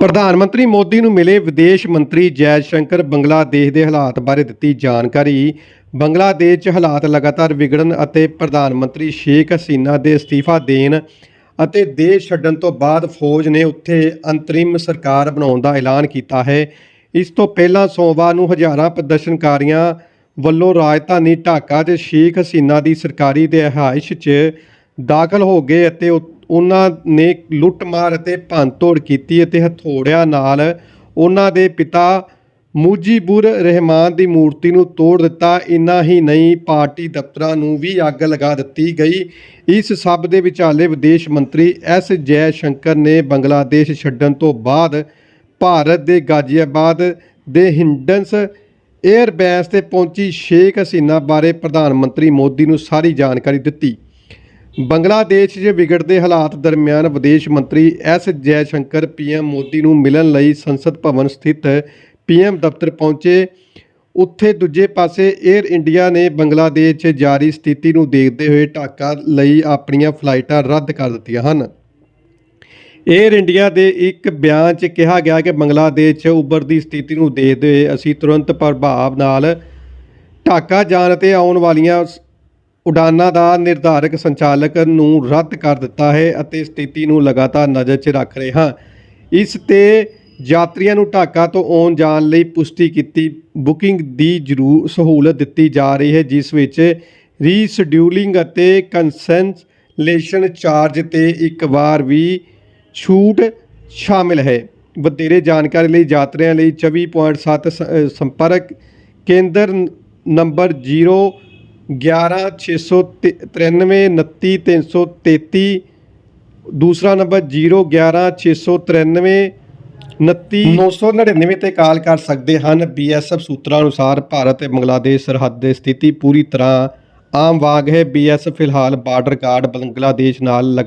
ਪ੍ਰਧਾਨ ਮੰਤਰੀ ਮੋਦੀ ਨੂੰ ਮਿਲੇ ਵਿਦੇਸ਼ ਮੰਤਰੀ ਜੈ ਸ਼ੰਕਰ ਬੰਗਲਾਦੇਸ਼ ਦੇ ਹਾਲਾਤ ਬਾਰੇ ਦਿੱਤੀ ਜਾਣਕਾਰੀ। ਬੰਗਲਾਦੇਸ਼ 'ਚ ਹਾਲਾਤ ਲਗਾਤਾਰ ਵਿਗੜਨ ਅਤੇ ਪ੍ਰਧਾਨ ਮੰਤਰੀ ਸ਼ੇਖ ਹਸੀਨਾ ਦੇ ਅਸਤੀਫਾ ਦੇਣ ਅਤੇ ਦੇਸ਼ ਛੱਡਣ ਤੋਂ ਬਾਅਦ ਫੌਜ ਨੇ ਉੱਥੇ ਅੰਤਰਿਮ ਸਰਕਾਰ ਬਣਾਉਣ ਦਾ ਐਲਾਨ ਕੀਤਾ ਹੈ। ਇਸ ਤੋਂ ਪਹਿਲਾਂ ਸੋਮਵਾਰ ਨੂੰ ਹਜ਼ਾਰਾਂ ਪ੍ਰਦਰਸ਼ਨਕਾਰੀਆਂ ਵੱਲੋਂ ਰਾਜਧਾਨੀ ਢਾਕਾ 'ਚ ਸ਼ੇਖ ਹਸੀਨਾ ਦੀ ਸਰਕਾਰੀ ਦੇ ਰਿਹਾਇਸ਼ 'ਚ ਦਾਖਲ ਹੋ ਗਏ ਅਤੇ ਉਹ- ਉਹਨਾਂ ਨੇ ਲੁੱਟਮਾਰ ਅਤੇ ਭੰਨਤੋੜ ਕੀਤੀ ਅਤੇ ਹਥੌੜਿਆਂ ਨਾਲ ਉਹਨਾਂ ਦੇ ਪਿਤਾ ਮੁਜੀਬੁਰ ਰਹਿਮਾਨ ਦੀ ਮੂਰਤੀ ਨੂੰ ਤੋੜ ਦਿੱਤਾ। ਇੰਨਾ ਹੀ ਨਹੀਂ, ਪਾਰਟੀ ਦਫ਼ਤਰਾਂ ਨੂੰ ਵੀ ਅੱਗ ਲਗਾ ਦਿੱਤੀ ਗਈ। ਇਸ ਸਭ ਦੇ ਵਿਚਾਲੇ ਵਿਦੇਸ਼ ਮੰਤਰੀ ਐਸ ਜੈ ਸ਼ੰਕਰ ਨੇ ਬੰਗਲਾਦੇਸ਼ ਛੱਡਣ ਤੋਂ ਬਾਅਦ ਭਾਰਤ ਦੇ ਗਾਜ਼ੀਆਬਾਦ ਦੇ ਹਿੰਡਨਸ 에ਅਰ ਬੇਸ ਤੇ ਪਹੁੰਚੀ ਸ਼ੇਖ ਹਸੀਨਾ ਬਾਰੇ ਪ੍ਰਧਾਨ ਮੰਤਰੀ ਮੋਦੀ ਨੂੰ ਸਾਰੀ ਜਾਣਕਾਰੀ ਦਿੱਤੀ। ਬੰਗਲਾਦੇਸ਼ 'ਚ ਵਿਗੜਦੇ ਹਾਲਾਤ ਦਰਮਿਆਨ ਵਿਦੇਸ਼ ਮੰਤਰੀ ਐਸ ਜੈ ਸ਼ੰਕਰ ਪੀਐਮ ਮੋਦੀ ਨੂੰ ਮਿਲਣ ਲਈ ਸੰਸਦ ਭਵਨ ਸਥਿਤ ਪੀਐਮ ਦਫ਼ਤਰ ਪਹੁੰਚੇ। ਉੱਥੇ ਦੂਜੇ ਪਾਸੇ 에ਅਰ ਇੰਡੀਆ ਨੇ ਬੰਗਲਾਦੇਸ਼ 'ਚ ਜਾਰੀ ਸਥਿਤੀ ਨੂੰ ਦੇਖਦੇ ਹੋਏ ਢਾਕਾ ਲਈ ਆਪਣੀਆਂ ਫਲਾਈਟਾਂ ਰੱਦ ਕਰ ਦਿੱਤੀਆਂ ਹਨ। 에ਅਰ ਇੰਡੀਆ ਦੇ ਇੱਕ ਬਿਆਨ 'ਚ ਕਿਹਾ ਗਿਆ ਕਿ ਬੰਗਲਾਦੇਸ਼ 'ਚ ਉਭਰਦੀ ਸਥਿਤੀ ਨੂੰ ਦੇਖਦੇ ਹੋਏ ਅਸੀਂ ਤੁਰੰਤ ਪ੍ਰਭਾਵ ਨਾਲ ਢਾਕਾ ਜਾਣ ਅਤੇ ਆਉਣ ਵਾਲੀਆਂ ਉਡਾਨਾਂ ਦਾ ਨਿਰਧਾਰਕ ਸੰਚਾਲਕ ਨੂੰ ਰੱਦ ਕਰ ਦਿੱਤਾ ਹੈ ਅਤੇ ਸਥਿਤੀ ਨੂੰ ਲਗਾਤਾਰ ਨਜ਼ਰ 'ਚ ਰੱਖ ਰਹੇ ਹਾਂ। ਇਸ ਤੇ ਯਾਤਰੀਆਂ ਨੂੰ ਢਾਕਾ ਤੋਂ ਆਉਣ ਜਾਣ ਲਈ ਪੁਸ਼ਟੀ ਕੀਤੀ, ਬੁਕਿੰਗ ਦੀ ਜ਼ਰੂਰ ਸਹੂਲਤ ਦਿੱਤੀ ਜਾ ਰਹੀ ਹੈ, ਜਿਸ ਵਿੱਚ ਰੀਸ਼ਡਿਊਲਿੰਗ ਅਤੇ ਕੰਸੈਂਸਲੇਸ਼ਨ ਚਾਰਜ ਤੇ ਇੱਕ ਵਾਰ ਵੀ ਛੂਟ ਸ਼ਾਮਿਲ ਹੈ। ਵਧੇਰੇ ਜਾਣਕਾਰੀ ਲਈ ਯਾਤਰੀਆਂ ਲਈ 24.7 ਸ- ਸੰਪਰਕ ਕੇਂਦਰ ਨੰਬਰ 0 11 693 29 333 ਦੂਸਰਾ ਨੰਬਰ 0 11 693 29 999 ਤੇ ਕਾਲ ਕਰ ਸਕਦੇ ਹਨ ਬੀਐਸਐਫ ਸੂਤਰਾਂ ਅਨੁਸਾਰ ਭਾਰਤ ਤੇ ਬੰਗਲਾਦੇਸ਼ ਸਰਹੱਦ ਦੇ ਸਥਿਤੀ ਪੂਰੀ ਤਰ੍ਹਾਂ ਆਮ ਵਾਂਗ ਹੈ। ਬੀਐਸਐਫ ਫਿਲਹਾਲ ਬਾਰਡਰ ਗਾਰਡ ਬੰਗਲਾਦੇਸ਼ ਨਾਲ ਲਗਾ